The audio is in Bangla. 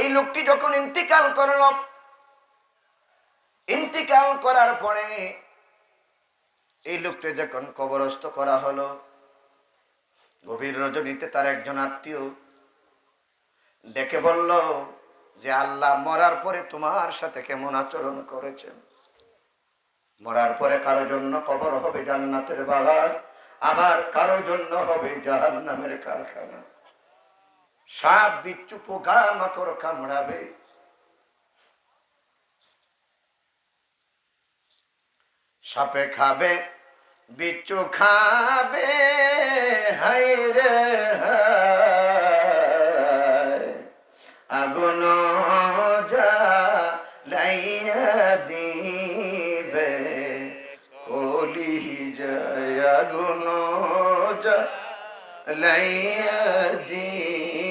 এই লোকটি যখন ইন্তিকাল করল, ইন্তিকাল করার পরে এই লোকটি যখন কবরস্থ করা হলো, গভীর রজনীতে তার একজন আত্মীয় ডেকে বলল যে, আল্লাহ মরার পরে তোমার সাথে কেমন আচরণ করেছেন? মরার পরে কারও জন্য কবর হবে জান্নাতের বাগান, আবার কারও জন্য হবে জাহান্নামের কারখানা। সাপ বিচ্ছু পোকা, মাকড় কামড়াবে। সাপে খাবে, বিচ্ছু খাবে হাই রে হায়। আগুন দিবে, কলি যায় আগুন যা লাইয়া দিবে।